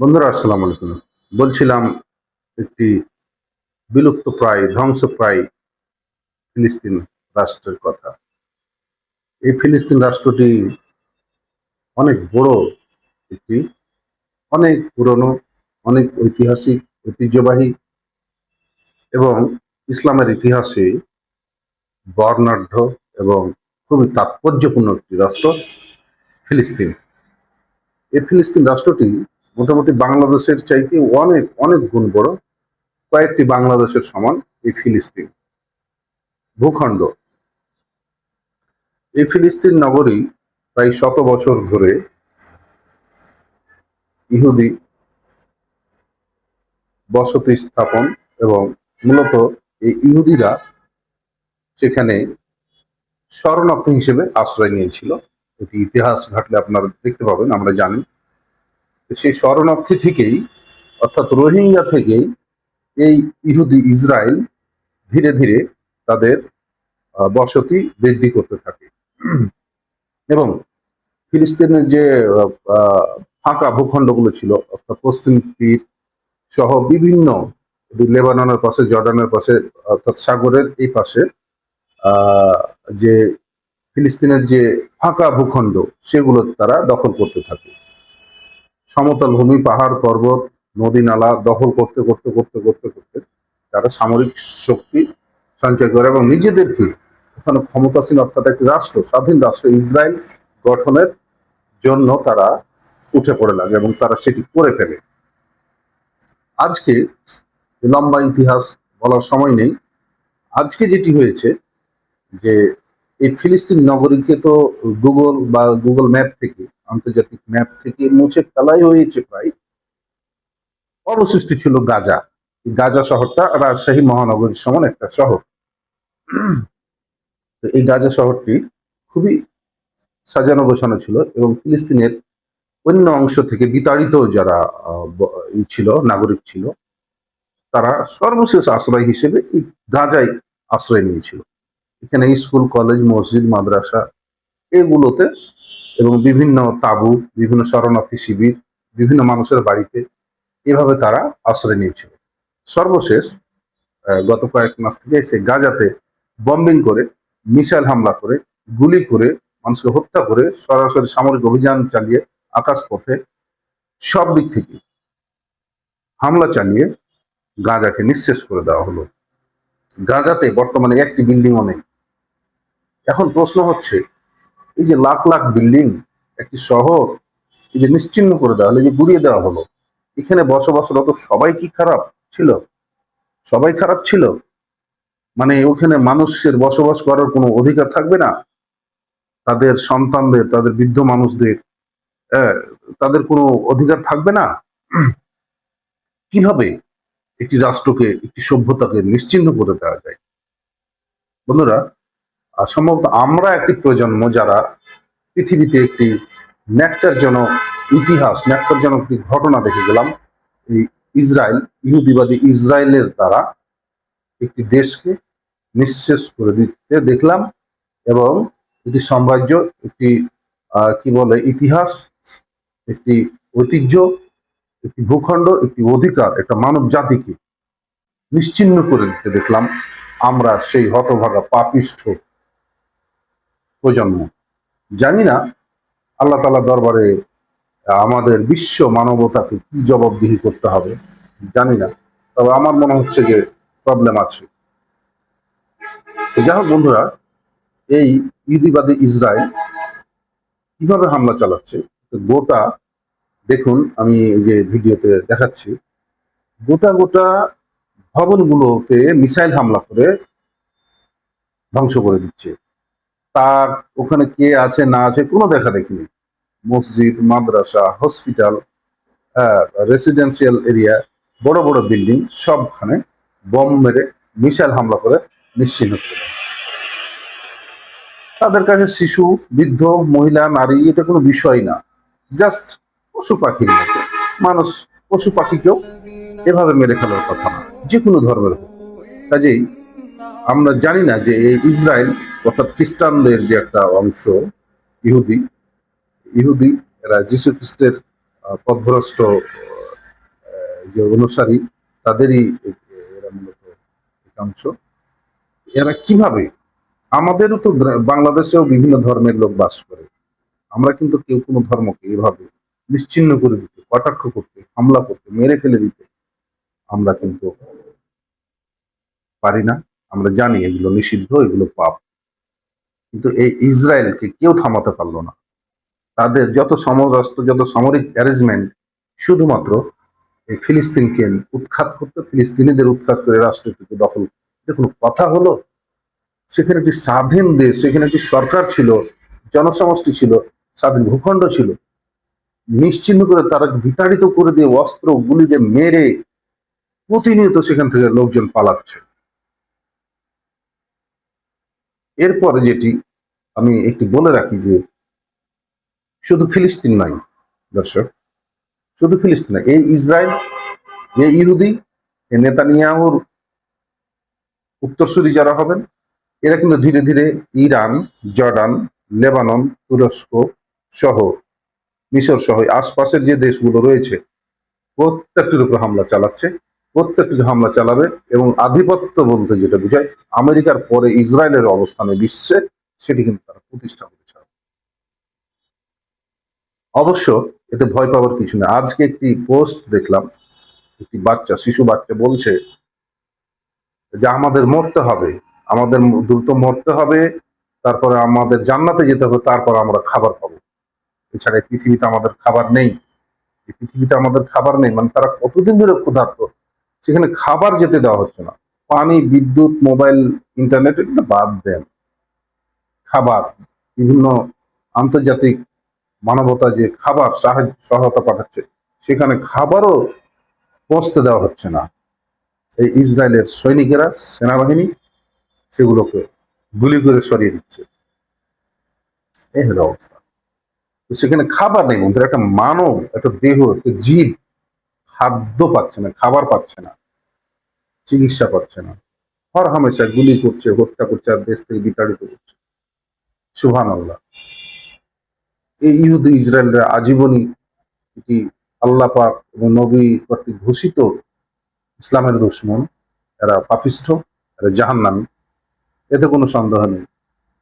বন্ধুরা, আসসালাম আলাইকুম। বলছিলাম একটি বিলুপ্ত প্রায় ধ্বংসপ্রায় ফিলিস্তিন রাষ্ট্রের কথা। এই ফিলিস্তিন রাষ্ট্রটি অনেক বড় একটি, অনেক পুরনো, অনেক ঐতিহাসিক, ঐতিহ্যবাহী এবং ইসলামের ইতিহাসে বর্ণাঢ্য এবং খুবই তাৎপর্যপূর্ণ একটি রাষ্ট্র ফিলিস্তিন। এই ফিলিস্তিন রাষ্ট্রটি মোটামুটি বাংলাদেশের চাইতে অনেক অনেক গুণ বড় কয়েকটি বাংলাদেশের সমান এই ফিলিস্তিন। ভূখণ্ড। এই ফিলিস্তিন নগরী প্রায় শত বছর ধরে ইহুদি বসতি স্থাপন এবং মূলত এই ইহুদিরা সেখানে শরণার্থী হিসেবে আশ্রয় নিয়েছিল। এটি ইতিহাস ঘাটলে আপনারা দেখতে পাবেন, আমরা জানি। সেই শরণার্থী থেকেই, অর্থাৎ রোহিঙ্গা থেকেই এই ইহুদি ইসরায়েল ধীরে ধীরে তাদের বসতি বৃদ্ধি করতে থাকে। এবং ফিলিস্তিনের যে ফাঁকা ভূখণ্ডগুলো ছিল, অর্থাৎ পশ্চিম তীর সহ বিভিন্ন লেবাননের পাশে, জর্ডানের পাশে, অর্থাৎ সাগরের এই পাশে যে ফিলিস্তিনের যে ফাঁকা ভূখণ্ড, সেগুলো তারা দখল করতে থাকে। সমতল ভূমি, পাহাড়, পর্বত, নদী, নালা দখল করতে করতে করতে করতে করতে তারা সামরিক শক্তি সঞ্চয় করে এবং নিজেদেরকে ওখানে ক্ষমতাসীন অর্থাৎ একটি রাষ্ট্র, স্বাধীন রাষ্ট্র, ইসরায়েল গঠনের জন্য তারা উঠে পড়ে লাগে এবং তারা সেটি করে ফেলে। আজকে লম্বা ইতিহাস বলার সময় নেই। আজকে যেটি হয়েছে যে এই ফিলিস্তিন নগরীকে তো গুগল বা গুগল ম্যাপ থেকে আন্তর্জাতিক ম্যাপ থেকে মুছে ফেলাই হয়েছে প্রায়। অবশিষ্ট ছিল গাজা। গাজা শহরটা রাজশাহী মহানগরীর সমান একটা শহর। তো এই গাজা শহরটি খুবই সাজানো গোছানো ছিল এবং ফিলিস্তিনের অন্য অংশ থেকে বিতাড়িত যারা ছিল, নাগরিক ছিল, তারা সর্বশেষ আশ্রয় হিসেবে এই গাজায় আশ্রয় নিয়েছিল। এখানে স্কুল, কলেজ, মসজিদ, মাদ্রাসা এগুলোতে এবং বিভিন্ন তাবু, বিভিন্ন শরণার্থী শিবির, বিভিন্ন মানুষের বাড়িতে এভাবে তারা আশ্রয় নিয়েছিল। সর্বশেষ গত কয়েক মাস থেকে সে গাজাতে বম্বিং করে, মিসাইল হামলা করে, গুলি করে, মানুষকে হত্যা করে, সরাসরি সামরিক অভিযান চালিয়ে আকাশপথে সব দিক থেকে হামলা চালিয়ে গাজাকে নিঃশেষ করে দেওয়া হলো। গাজাতে বর্তমানে একটি বিল্ডিংও নেই। এখন প্রশ্ন হচ্ছে এই যে লাখ লাখ বিল্ডিং একটি শহর এই যে নিশ্চিহ্ন করে দেওয়া হলো যে গুড়িয়ে দেওয়া হলো এখানে বসবাসরত সবাই কি খারাপ ছিল? সবাই খারাপ ছিল? মানে ওখানে মানুষের বসবাস করার কোনো অধিকার থাকবে না? তাদের সন্তানদের তাদের বৃদ্ধ মানুষদের আহ, তাদের কোনো অধিকার থাকবে না? কীভাবে একটি রাষ্ট্রকে একটি সভ্যতাকে নিশ্চিহ্ন করে দেওয়া যায়? বন্ধুরা সম্ভবত আমরা একটি প্রজন্ম যারা পৃথিবীতে একটি ন্যাক্কারজনক ইতিহাস, ন্যাক্কারজনক একটি ঘটনা দেখে গেলাম, এই ইসরায়েল, ইহুদিবাদী ইসরায়েলের দ্বারা একটি দেশকে নিঃশেষ করে দিতে দেখলাম এবং একটি সাম্রাজ্য, একটি কি বলে, ইতিহাস, একটি ঐতিহ্য, একটি ভূখণ্ড, একটি অধিকার, একটা মানব জাতিকে নিশ্চিহ্ন করে দিতে দেখলাম। আমরা সেই হতভাগা পাপিষ্ঠ প্রজন্ম। জানি না আল্লাহ তালা দরবারে আমাদের বিশ্ব মানবতাকে কি জবাবদিহি করতে হবে, জানি না। তবে আমার মনে হচ্ছে যে প্রবলেম আছে। যাই হোক বন্ধুরা, এই ইহুদিবাদী ইসরায়েল কীভাবে হামলা চালাচ্ছে, গোটা, দেখুন, আমি যে ভিডিওতে দেখাচ্ছি, গোটা গোটা ভবনগুলোতে মিসাইল হামলা করে ধ্বংস করে দিচ্ছে। তার ওখানে কে আছে, না আছে, কোনো দেখা দেখিনি। মসজিদ, মাদ্রাসা হসপিটাল রেসিডেন্সিয়াল এরিয়া বড় বড় বিল্ডিং সবখানে বম মেরে মিসাইল হামলা করে নিশ্চিহ্ন করে তাদের কাছে শিশু, বৃদ্ধ, মহিলা, নারী, এটা কোনো বিষয় না। জাস্ট পশু মতো। মানুষ পশু পাখিকেও এভাবে মেরে ফেলার কথা না। যে কোনো ধর্মের কাজেই আমরা জানি না যে এই ইসরায়েল অর্থাৎ খ্রিস্টানদের যে একটা অংশ ইহুদি ইহুদি এরা যীশু খ্রিস্টের আহ, পথভ্রষ্ট যে অনুসারী তাদেরই এরা মূলত একাংশ এরা কীভাবে? আমাদেরও তো বাংলাদেশেও বিভিন্ন ধর্মের লোক বাস করে। আমরা কিন্তু কেউ কোনো ধর্মকে এভাবে নিশ্চিহ্ন করে দিতে কটাক্ষ করতে হামলা করতে মেরে ফেলে দিতে আমরা কিন্তু পারি না। আমরা জানি এগুলো নিষিদ্ধ, এগুলো পাপ। কিন্তু এই ইসরায়েলকে কেউ থামাতে পারল না। তাদের যত সমরাস্ত্র, যত সামরিক অ্যারেঞ্জমেন্ট, শুধুমাত্র এই ফিলিস্তিনকে উৎখাত করতে, ফিলিস্তিনিদের উৎখাত করে রাষ্ট্রটিকে দখল কোনো কথা হলো? সেখানে একটি স্বাধীন দেশ, সেখানে একটি সরকার ছিল, জনসমষ্টি ছিল, স্বাধীন ভূখণ্ড ছিল। নিশ্চিহ্ন করে তারা বিতাড়িত করে দিয়ে অস্ত্র গুলি দিয়ে মেরে প্রতিনিয়ত সেখান থেকে লোকজন পালাচ্ছে। এরপরে যেটি আমি একটি বলে রাখি যে শুধু ফিলিস্তিন নাই, দর্শক, শুধু ফিলিস্তিন নয় এই ইসরায়েল, এ ইহুদি, এ নেতানিয়াহুর উত্তরসূরি যারা হবেন, এরা কিন্তু ধীরে ধীরে ইরান, জর্ডান, লেবানন, তুরস্ক সহ, মিশর সহ আশপাশের যে দেশগুলো রয়েছে, প্রত্যেকটির উপর হামলা চালাচ্ছে। প্রত্যেকটি হামলা চালাবে এবং আধিপত্য বলতে যেটা বোঝায়, আমেরিকার পরে ইসরায়েলের অবস্থানে বিশ্বে সেটি কিন্তু তারা প্রতিষ্ঠা করেছে। অবশ্য এতে ভয় পাওয়ার কিছু নেই। আজকে একটি পোস্ট দেখলাম, একটি বাচ্চা, শিশু বাচ্চা বলছে যে, আমাদের মরতে হবে, আমাদের দ্রুত মরতে হবে, তারপরে আমাদের জান্নাতে যেতে হবে, তারপর আমরা খাবার পাবো। এছাড়া পৃথিবীতে আমাদের খাবার নেই। এই পৃথিবীতে আমাদের খাবার নেই মানে তারা কতদিন ধরে ক্ষুধার্ত সেখানে খাবার যেতে দেওয়া হচ্ছে না। পানি, বিদ্যুৎ, মোবাইল, ইন্টারনেট, এগুলো বাদ দেন। খাবার, বিভিন্ন আন্তর্জাতিক মানবতা যে খাবার সাহায্য, সহায়তা পাঠাচ্ছে, সেখানে খাবারও পৌঁছতে দেওয়া হচ্ছে না। এই ইসরায়েলের সৈনিকেরা, সেনাবাহিনী, সেগুলোকে গুলি করে সরিয়ে দিচ্ছে। এই হলো অবস্থা। সেখানে খাবার নেই বন্ধুরা, একটা মানব, একটা দেহ, একটা জীব খাদ্য পাচ্ছে না, খাবার পাচ্ছে না, চিকিৎসা পাচ্ছে না। হর হামেশা গুলি করছে, হত্যা করছে, আর দেশ থেকে বিতাড়িত করছে সুহান আল্লাহ এই ইহুদি ইসরায়েলরা আজীবনই এটি আল্লাহ পাক এবং নবী কর্তৃক ঘোষিত ইসলামের দুশ্মন। এরা পাপিষ্ঠ, এরা জাহান্নামী। এতে কোনো সন্দেহ নেই।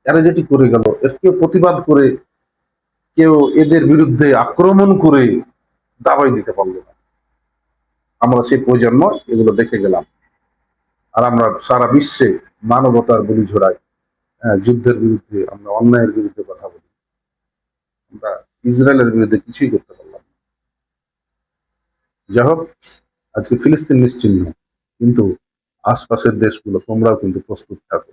এরা যেটি করে গেল, এর কেউ প্রতিবাদ করে কেউ এদের বিরুদ্ধে আক্রমণ করে দাবাই দিতে পারল না। আমরা সেই প্রজন্ম এগুলো দেখে গেলাম। আর আমরা সারা বিশ্বে মানবতার বলি ঝোড়াই যুদ্ধের বিরুদ্ধে, আমরা অন্যায়ের বিরুদ্ধে কথা বলি। আমরা ইসরায়েলের বিরুদ্ধে কিছুই করতে পারলাম না। যাই হোক, আজকে ফিলিস্তিন নিশ্চিহ্ন, কিন্তু আশপাশের দেশগুলো, তোমরাও কিন্তু প্রস্তুত থাকো।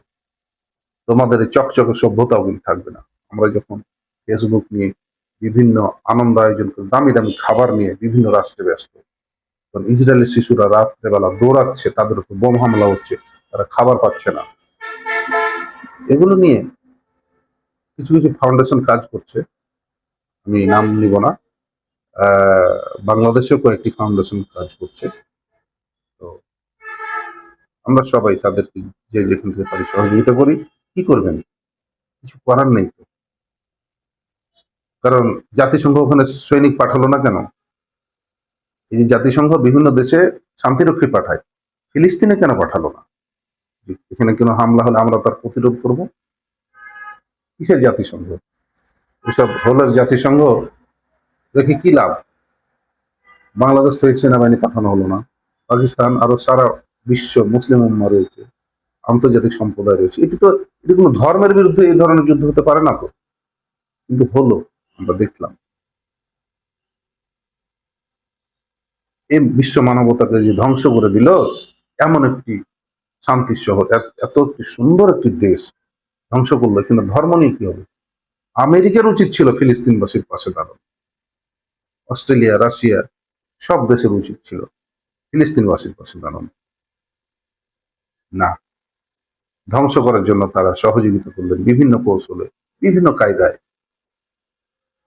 তোমাদের চকচকে সভ্যতাও কিন্তু থাকবে না। আমরা যখন ফেসবুক নিয়ে বিভিন্ন আনন্দ আয়োজন করে, দামি দামি খাবার নিয়ে বিভিন্ন রাষ্ট্রে ব্যস্ত তখন ইসরায়েলের শিশুরা রাত্রেবেলা দৌড়াচ্ছে, তাদের উপর বোম হামলা হচ্ছে, তারা খাবার পাচ্ছে না। এগুলো নিয়ে কিছু কিছু ফাউন্ডেশন কাজ করছে। আমি নাম নিব না। বাংলাদেশেও কয়েকটি ফাউন্ডেশন কাজ করছে। তো আমরা সবাই তাদেরকে যে যেখান থেকে পারি সহযোগিতা করি। কি করবেন? কিছু করার নেই তো। কারণ জাতিসংঘ ওখানে সৈনিক পাঠালো না কেন? এই জাতিসংঘ বিভিন্ন দেশে শান্তিরক্ষী পাঠায়, ফিলিস্তিনে কেন পাঠালো না? এখানে কেন হামলা হলে আমরা তার প্রতিরোধ করব? কিসের জাতিসংঘ? এসব হোলের জাতিসংঘ রেখে কি লাভ? বাংলাদেশ থেকে সেনাবাহিনী পাঠানো হলো না। পাকিস্তান আরও সারা বিশ্ব মুসলিম উম্মা রয়েছে, আন্তর্জাতিক সম্প্রদায় রয়েছে। এটি তো, এটি কোনো ধর্মের বিরুদ্ধে এই ধরনের যুদ্ধ হতে পারে না তো? কিন্তু হলো, আমরা দেখলাম। এই বিশ্ব মানবতাকে যে ধ্বংস করে দিল, এমন একটি শান্তির শহর, এত একটি সুন্দর একটি দেশ ধ্বংস করল, কিন্তু ধর্ম নিয়ে কি হবে? আমেরিকার উচিত ছিল ফিলিস্তিনবাসীর পাশে দাঁড়ানো। অস্ট্রেলিয়া, রাশিয়া, সব দেশের উচিত ছিল ফিলিস্তিনবাসীর পাশে দাঁড়ানো। না, ধ্বংস করার জন্য তারা সহযোগিতা করলেন বিভিন্ন কৌশলে, বিভিন্ন কায়দায়।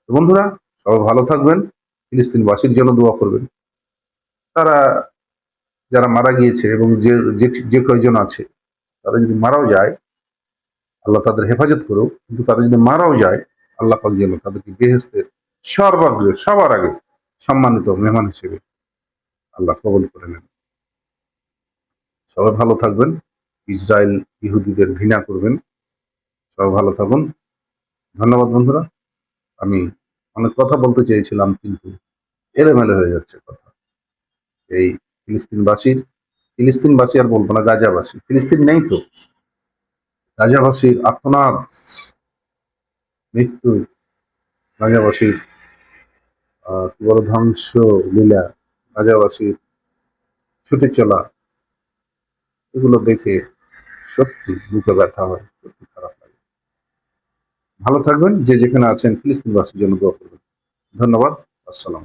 বন্ধুরা, সবাই ভালো থাকবেন, ফিলিস্তিনবাসীর জন্য দোয়া করবেন। তারা যারা মারা গিয়েছে এবং যে, যে- কয়জন আছে, তারা যদি মারাও যায়, আল্লাহ তাদের হেফাজত করুক, কিন্তু তারা যদি মারাও যায়, আল্লাহ পাক যেন তাদেরকে গেহেস্তের সর্বাগ্রে, সবার আগে সম্মানিত মেহমান হিসেবে আল্লাহ কবল করে নেন। সবাই ভালো থাকবেন, ইসরায়েল ইহুদিদের ঘৃণা করবেন। সবাই ভালো থাকুন। ধন্যবাদ বন্ধুরা। আমি অনেক কথা বলতে চেয়েছিলাম, কিন্তু এলেমেলে হয়ে যাচ্ছে কথা। এই ফিলিস্তিনবাসীর, ফিলিস্তিনবাসী আর বলব না, গাজাবাসী। ফিলিস্তিন নেই তো। গাজাবাসীর আত্মনাদ মৃত্যু, গাজাবাসীর কি বড় ধ্বংস লীলা গাজাবাসীর ছুটে চলা, এগুলো দেখে সত্যি বুকে ব্যথা হয়, সত্যি খারাপ লাগে। ভালো থাকবেন, যে যেখানে আছেন, ফিলিস্তিনবাসীর জন্য দোয়া করবেন। ধন্যবাদ, আসসালাম